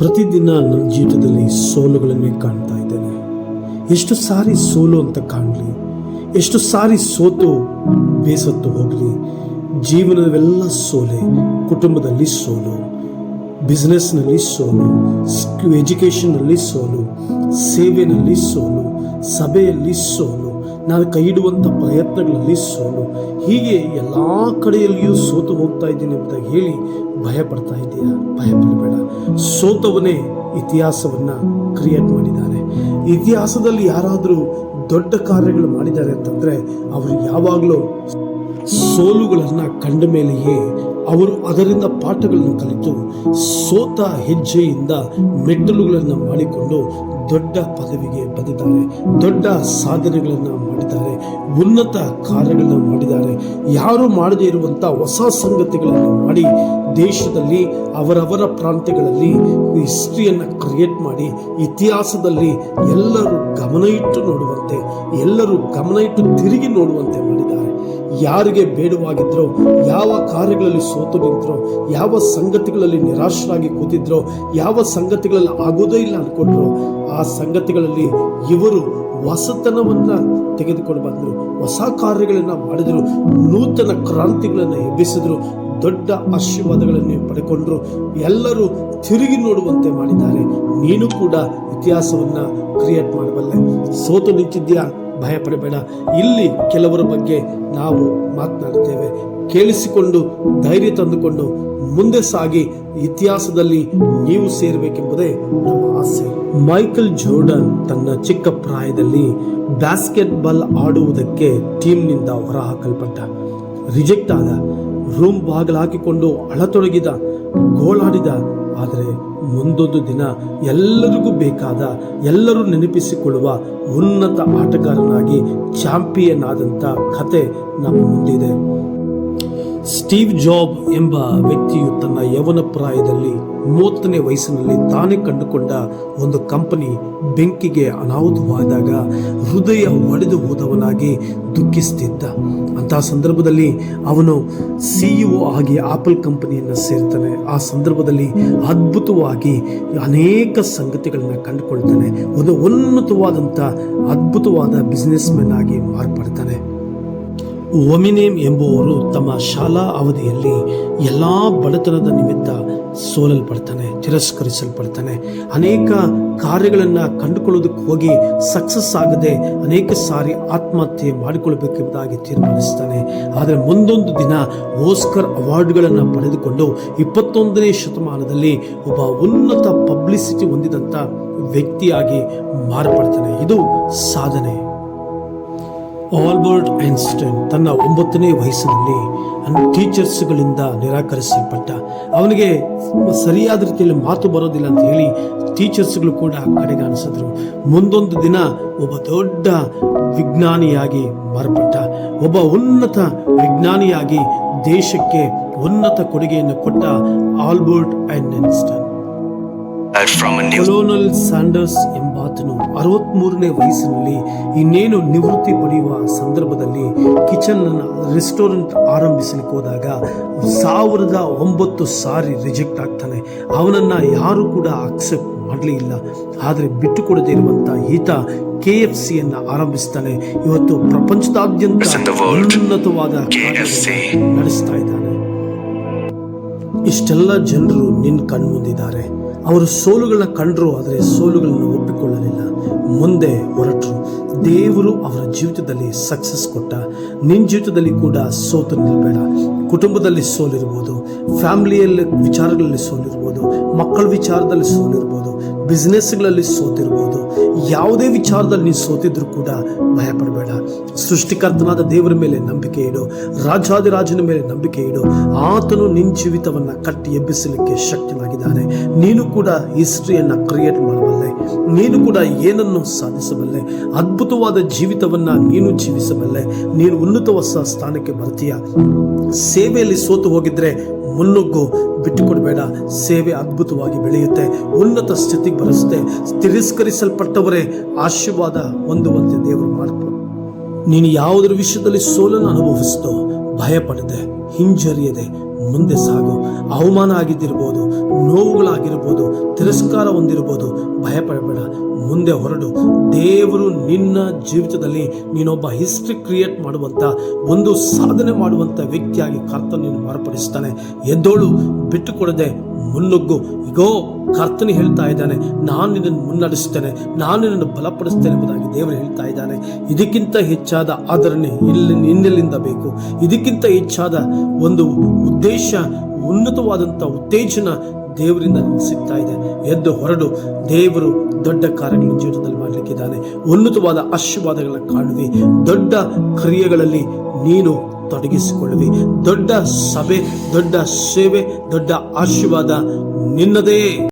ಪ್ರತಿದಿನ ನನ್ನ ಜೀವಿತದಲ್ಲಿ ಸೋಲುಗಳನ್ನೇ ಕಾಣ್ತಾ ಇದ್ದೇನೆ. ಎಷ್ಟು ಸಾರಿ ಸೋಲು ಅಂತ ಕಾಣಲಿ, ಎಷ್ಟು ಸಾರಿ ಸೋತು ಬೇಸತ್ತು ಹೋಗಲಿ ಜೀವನವೆಲ್ಲ ಸೋಲೆ, ಕುಟುಂಬದಲ್ಲಿ ಸೋಲು ಬಿಸ್ನೆಸ್ನಲ್ಲಿ ಸೋಲು ಎಜುಕೇಷನ್ನಲ್ಲಿ ಸೋಲು ಸೇವೆಯಲ್ಲಿ ಸೋಲು, ಸಭೆಯಲ್ಲಿ ಸೋಲು ನಾನು ಕೈ ಇಡುವಂಥ ಪ್ರಯತ್ನಗಳಲ್ಲಿ ಸೋಲು. ಹೀಗೆ ಎಲ್ಲ ಕಡೆಯಲ್ಲಿಯೂ ಸೋತು ಹೋಗ್ತಾ ಇದ್ದೀನಿ ಅಂತ ಹೇಳಿ ಭಯ ಪಡ್ತಾ ಭಯಪಡಬೇಡ. ಭಯ ಪಡಬೇಡ ಸೋತವನೇ ಇತಿಹಾಸವನ್ನ ಕ್ರಿಯೇಟ್ ಮಾಡಿದ್ದಾನೆ ಇತಿಹಾಸದಲ್ಲಿ ಯಾರಾದರೂ ದೊಡ್ಡ ಕಾರ್ಯಗಳು ಮಾಡಿದ್ದಾರೆ ಅಂತಂದ್ರೆ ಅವರು ಯಾವಾಗಲೂ ಸೋಲುಗಳನ್ನು ಕಂಡ ಮೇಲೆಯೇ ಅವರು ಅದರಿಂದ ಪಾಠಗಳನ್ನು ಕಲಿತು ಸೋತ ಹೆಜ್ಜೆಯಿಂದ ಮೆಟ್ಟಲುಗಳನ್ನು ಮಾಡಿಕೊಂಡು ದೊಡ್ಡ ಪದವಿಗೆ ಬಂದಿದ್ದಾರೆ ದೊಡ್ಡ ಸಾಧನೆಗಳನ್ನು ಮಾಡಿದ್ದಾರೆ, ಉನ್ನತ ಕಾರ್ಯಗಳನ್ನು ಮಾಡಿದ್ದಾರೆ. ಯಾರು ಮಾಡದೇ ಇರುವಂಥ ಹೊಸ ಸಂಗತಿಗಳನ್ನು ಮಾಡಿ ದೇಶದಲ್ಲಿ, ಅವರವರ ಪ್ರಾಂತ್ಯಗಳಲ್ಲಿ ಹಿಸ್ಟ್ರಿಯನ್ನು ಕ್ರಿಯೇಟ್ ಮಾಡಿ, ಇತಿಹಾಸದಲ್ಲಿ ಎಲ್ಲರೂ ಗಮನ ಇಟ್ಟು ನೋಡುವಂತೆ, ಎಲ್ಲರೂ ಗಮನ ಇಟ್ಟು ತಿರುಗಿ ನೋಡುವಂತೆ ಮಾಡಿದ್ದಾರೆ. ಯಾರಿಗೆ ಬೇಡವಾಗಿದ್ರೋ, ಯಾವ ಕಾರ್ಯಗಳಲ್ಲಿ ಸೋತು ನಿಂತರೋ, ಯಾವ ಸಂಗತಿಗಳಲ್ಲಿ ನಿರಾಶರಾಗಿ ಕೂತಿದ್ರೋ, ಯಾವ ಸಂಗತಿಗಳಲ್ಲಿ ಆಗೋದೇ ಇಲ್ಲ ಅನ್ಕೊಂಡ್ರೋ, ಆ ಸಂಗತಿಗಳಲ್ಲಿ ಇವರು ಹೊಸತನವನ್ನ ತೆಗೆದುಕೊಂಡು ಬಂದರು, ಹೊಸ ಕಾರ್ಯಗಳನ್ನು ಮಾಡಿದರು, ನೂತನ ಕ್ರಾಂತಿಗಳನ್ನು ಎಬ್ಬಿಸಿದ್ರು ದೊಡ್ಡ ಆಶೀರ್ವಾದಗಳನ್ನು ಪಡೆಕೊಂಡರು ಎಲ್ಲರೂ ತಿರುಗಿ ನೋಡುವಂತೆ ಮಾಡಿದ್ದಾರೆ. ನೀನು ಕೂಡ ಇತಿಹಾಸವನ್ನ ಕ್ರಿಯೇಟ್ ಮಾಡಬಲ್ಲೆ. ಸೋತು ನಿಂತಿದ್ಯಾ ಭಯ ಪಡಬೇಡ ಇಲ್ಲಿ ಕೆಲವರ ಬಗ್ಗೆ ನಾವು ಮಾತನಾಡುತ್ತೇವೆ. ಕೇಳಿಸಿಕೊಂಡು, ಧೈರ್ಯ ತಂದುಕೊಂಡು ಮುಂದೆ ಸಾಗಿ ಇತಿಹಾಸದಲ್ಲಿ ನೀವು ಸೇರಬೇಕೆಂಬುದೇ ನಮ್ಮ ಆಸೆ. ಮೈಕಲ್ ಜೋರ್ಡನ್ ತನ್ನ ಚಿಕ್ಕ ಪ್ರಾಯದಲ್ಲಿ ಬ್ಯಾಸ್ಕೆಟ್ ಬಾಲ್ ಆಡುವುದಕ್ಕೆ ಟೀಮ್ನಿಂದ ಹೊರಹಾಕಲ್ಪಟ್ಟ. ರಿಜೆಕ್ಟ್ ಆದ. ರೂಮ್ ಬಾಗಿಲು ಹಾಕಿಕೊಂಡು ಅಳತೊಡಗಿದ, ಗೋಳಾಡಿದ. ಆದರೆ ಮುಂದೊಂದು ದಿನ ಎಲ್ಲರಿಗೂ ಬೇಕಾದ, ಎಲ್ಲರೂ ನೆನಪಿಸಿಕೊಳ್ಳುವ ಉನ್ನತ ಆಟಗಾರನಾಗಿ ಚಾಂಪಿಯನ್ ಆದಂಥ ಕತೆ ನಮ್ಮ ಮುಂದಿದೆ. ಸ್ಟೀವ್ ಜಾಬ್ ಎಂಬ ವ್ಯಕ್ತಿಯು ತನ್ನ ಯವನ ಪ್ರಾಯದಲ್ಲಿ ಮೂವತ್ತನೇ ವಯಸ್ಸಿನಲ್ಲಿ ತಾನೇ ಕಂಡುಕೊಂಡ ಒಂದು ಕಂಪನಿ ಬೆಂಕಿಗೆ ಅನಾಹುತವಾದಾಗ ಹೃದಯ ಒಡೆದು ಹೋದವನಾಗಿ ದುಃಖಿಸ್ತಿದ್ದ. ಅಂತಹ ಸಂದರ್ಭದಲ್ಲಿ ಅವನು ಸಿಇಒ ಆಗಿ ಆಪಲ್ ಕಂಪನಿಯನ್ನು ಸೇರ್ತಾನೆ. ಆ ಸಂದರ್ಭದಲ್ಲಿ ಅದ್ಭುತವಾಗಿ ಅನೇಕ ಸಂಗತಿಗಳನ್ನು ಕಂಡುಕೊಳ್ತಾನೆ. ಒಂದು ಉನ್ನತವಾದಂಥ ಅದ್ಭುತವಾದ ಬಿಸ್ನೆಸ್ ಮೆನ್ ಆಗಿ ಮಾರ್ಪಡ್ತಾನೆ. ಒಮಿನೇಮ್ ಎಂಬುವರು ತಮ್ಮ ಶಾಲಾ ಅವಧಿಯಲ್ಲಿ ಎಲ್ಲ ಬಡತನದ ನಿಮಿತ್ತ ಸೋಲಲ್ಪಡ್ತಾನೆ, ತಿರಸ್ಕರಿಸಲ್ಪಡ್ತಾನೆ. ಅನೇಕ ಕಾರ್ಯಗಳನ್ನು ಕಂಡುಕೊಳ್ಳೋದಕ್ಕೆ ಹೋಗಿ ಸಕ್ಸಸ್ ಆಗದೆ ಅನೇಕ ಸಾರಿ ಆತ್ಮಹತ್ಯೆ ಮಾಡಿಕೊಳ್ಬೇಕೆಂಬುದಾಗಿ ತೀರ್ಮಾನಿಸ್ತಾನೆ. ಆದರೆ ಮುಂದೊಂದು ದಿನ ಓಸ್ಕರ್ ಅವಾರ್ಡ್ಗಳನ್ನು ಪಡೆದುಕೊಂಡು ಇಪ್ಪತ್ತೊಂದನೇ ಶತಮಾನದಲ್ಲಿ ಒಬ್ಬ ಉನ್ನತ ಪಬ್ಲಿಸಿಟಿ ಹೊಂದಿದಂಥ ವ್ಯಕ್ತಿಯಾಗಿ ಮಾರ್ಪಡ್ತಾನೆ. ಇದು ಸಾಧನೆ. ಆಲ್ಬರ್ಟ್ ಐನ್ಸ್ಟೈನ್ ತನ್ನ ಒಂಬತ್ತನೇ ವಯಸ್ಸಿನಲ್ಲಿ ಟೀಚರ್ಸ್ಗಳಿಂದ ನಿರಾಕರಿಸಲ್ಪಟ್ಟ. ಅವನಿಗೆ ಸರಿಯಾದ ರೀತಿಯಲ್ಲಿ ಮಾತು ಬರೋದಿಲ್ಲ ಅಂತ ಹೇಳಿ ಟೀಚರ್ಸ್ಗಳು ಕೂಡ ಕಡೆಗಾಣಿಸಿದ್ರು ಮುಂದೊಂದು ದಿನ ಒಬ್ಬ ದೊಡ್ಡ ವಿಜ್ಞಾನಿಯಾಗಿ ಮಾರ್ಪಟ್ಟ. ಒಬ್ಬ ಉನ್ನತ ವಿಜ್ಞಾನಿಯಾಗಿ ದೇಶಕ್ಕೆ ಉನ್ನತ ಕೊಡುಗೆಯನ್ನು ಕೊಟ್ಟ ಆಲ್ಬರ್ಟ್ ಐನ್ಸ್ಟೈನ್ ಕೊಲೋನಲ್ ಸ್ಯಾಂಡರ್ಸ್ ಎಂಬಾತನು ಅರವತ್ಮೂರನೇ ವಯಸ್ಸಿನಲ್ಲಿ ಇನ್ನೇನು ನಿವೃತ್ತಿ ಪಡೆಯುವ ಸಂದರ್ಭದಲ್ಲಿ ಕಿಚನ್ ರೆಸ್ಟೋರೆಂಟ್ ಆರಂಭಿಸಲಿಕ್ಕೆ ಹೋದಾಗ ಸಾವಿರದ ಒಂಬತ್ತು ಸಾರಿ ರಿಜೆಕ್ಟ್ ಆಗ್ತಾನೆ. ಅವನನ್ನ ಯಾರು ಕೂಡ ಅಕ್ಸೆಪ್ಟ್ ಮಾಡಲೇ ಇಲ್ಲ. ಆದರೆ ಬಿಟ್ಟು ಕೊಡದೇ ಇರುವಂತ ಈತ ಕೆ ಎಫ್ ಸಿಯನ್ನು ಆರಂಭಿಸ್ತಾನೆ. ಇವತ್ತು ಪ್ರಪಂಚದಾದ್ಯಂತ ಉನ್ನತವಾದ ನಡೆಸ್ತಾ ಇದ್ದಾನೆ. ಇಷ್ಟೆಲ್ಲ ಜನರು ನಿನ್ನ ಕಣ್ಮುಂದಿದ್ದಾರೆ. ಅವರು ಸೋಲುಗಳನ್ನ ಕಂಡ್ರು, ಆದರೆ ಸೋಲುಗಳನ್ನು ಒಪ್ಪಿಕೊಳ್ಳಲಿಲ್ಲ. ಮುಂದೆ ಹೊರಟರು. ದೇವರು ಅವರ ಜೀವಿತದಲ್ಲಿ ಸಕ್ಸಸ್ ಕೊಟ್ಟ. ನಿನ್ನ ಜೀವಿತದಲ್ಲಿ ಕೂಡ ಸೋತು ನಿಲ್ಬೇಡ. ಕುಟುಂಬದಲ್ಲಿ ಸೋಲಿರ್ಬೋದು. ಫ್ಯಾಮಿಲಿಯಲ್ಲಿ ವಿಚಾರಗಳಲ್ಲಿ ಸೋಲಿರ್ಬೋದು. ಮಕ್ಕಳ ವಿಚಾರದಲ್ಲಿ ಸೋಲಿರ್ಬೋದು. ಬಿಸ್ನೆಸ್ಗಳಲ್ಲಿ ಸೋತಿರ್ಬೋದು. ಯಾವುದೇ ವಿಚಾರದಲ್ಲಿ ನೀನು ಸೋತಿದ್ರು ಕೂಡ ಭಯ ಪಡಬೇಡ ಸೃಷ್ಟಿಕರ್ತನಾದ ದೇವರ ಮೇಲೆ ನಂಬಿಕೆ ಇಡು. ರಾಜಾದಿರಾಜನ ಮೇಲೆ ನಂಬಿಕೆ ಇಡು. ಆತನು ನಿನ್ನ ಜೀವಿತವನ್ನ ಕಟ್ಟಿ ಎಬ್ಬಿಸಲಿಕ್ಕೆ ಶಕ್ತನಾಗಿದ್ದಾನೆ. ನೀನು ಕೂಡ ಹಿಸ್ಟ್ರಿಯನ್ನು ಕ್ರಿಯೇಟ್ ಮಾಡಬಲ್ಲೆ. ನೀನು ಕೂಡ ಏನನ್ನು ಸಾಧಿಸಬಲ್ಲೆ. ಅದ್ಭುತವಾದ ಜೀವಿತವನ್ನ ನೀನು ಜೀವಿಸಬಲ್ಲೆ. ನೀನು ಉನ್ನತ ಹೊಸ ಸ್ಥಾನಕ್ಕೆ ಬರ್ತೀಯ. ಸೇವೆಯಲ್ಲಿ ಸೋತು ಹೋಗಿದ್ರೆ ಮುನ್ನುಗ್ಗು. ಬಿಟ್ಟು ಕೊಡಬೇಡ ಸೇವೆ ಅದ್ಭುತವಾಗಿ ಬೆಳೆಯುತ್ತೆ, ಉನ್ನತ ಸ್ಥಿತಿಗೆ ಬರೆಸುತ್ತೆ ತಿರಸ್ಕರಿಸಲ್ಪಟ್ಟವರೇ ಆಶೀರ್ವಾದ ಹೊಂದುವಂತೆ ದೇವರು ಮಾಡ್ತಾರೆ. ನೀನು ಯಾವುದರ ವಿಷಯದಲ್ಲಿ ಸೋಲನ್ನು ಅನುಭವಿಸ್ತೋ ಭಯಪಡದೆ, ಹಿಂಜರಿಯದೆ ಮುಂದೆ ಸಾಗು. ಅವಮಾನ ಆಗಿದ್ದಿರ್ಬೋದು, ನೋವುಗಳಾಗಿರ್ಬೋದು, ತಿರಸ್ಕಾರ ಹೊಂದಿರ್ಬೋದು ಮುಂದೆ ಹೊರಡು. ದೇವರು ನಿನ್ನ ಜೀವಿತದಲ್ಲಿ ನೀನೊಬ್ಬ ಹಿಸ್ಟ್ರಿ ಕ್ರಿಯೇಟ್ ಮಾಡುವಂತ, ಒಂದು ಸಾಧನೆ ಮಾಡುವಂತ ವ್ಯಕ್ತಿಯಾಗಿ ಕರ್ತನನ್ನು ಮಾರ್ಪಡಿಸ್ತಾನೆ. ಎದ್ದೋಳು ಬಿಟ್ಟುಕೊಡದೆ ಮುನ್ನುಗ್ಗು. ಈಗೋ ಕರ್ತನಿ ಹೇಳ್ತಾ ಇದ್ದಾನೆ, ನಾನು ನಿನ್ನನ್ನು ಮುನ್ನಡೆಸ್ತೇನೆ ನಾನು ನಿನ್ನನ್ನು ಬಲಪಡಿಸ್ತೇನೆ ಎಂಬುದಾಗಿ ದೇವರು ಹೇಳ್ತಾ ಇದ್ದಾನೆ. ಇದಕ್ಕಿಂತ ಹೆಚ್ಚಾದ ಆಧರಣೆ ಇಲ್ಲಿ, ನಿನ್ನೆಲ್ಲಿಂದ ಬೇಕು. ಇದಕ್ಕಿಂತ ಹೆಚ್ಚಾದ ಒಂದು ಉದ್ದೇಶ ಉನ್ನತವಾದಂಥ ಉತ್ತೇಜನ ದೇವರಿಂದ ಸಿಗ್ತಾ ಇದೆ. ಎದ್ದು ಹೊರಡು, ದೇವರು ದೊಡ್ಡ ಕಾರ್ಯಗಳನ್ನು ಜೀವನದಲ್ಲಿ ಮಾಡಲಿಕ್ಕಿದ್ದಾನೆ. ಉನ್ನತವಾದ ಆಶೀರ್ವಾದಗಳನ್ನು ಕಾಣುವಿ ದೊಡ್ಡ ಕ್ರಿಯೆಗಳಲ್ಲಿ ನೀನು ತೊಡಗಿಸಿಕೊಳ್ಳುವಿ ದೊಡ್ಡ ಸಭೆ, ದೊಡ್ಡ ಸೇವೆ, ದೊಡ್ಡ ಆಶೀರ್ವಾದ ನಿನ್ನದೇ.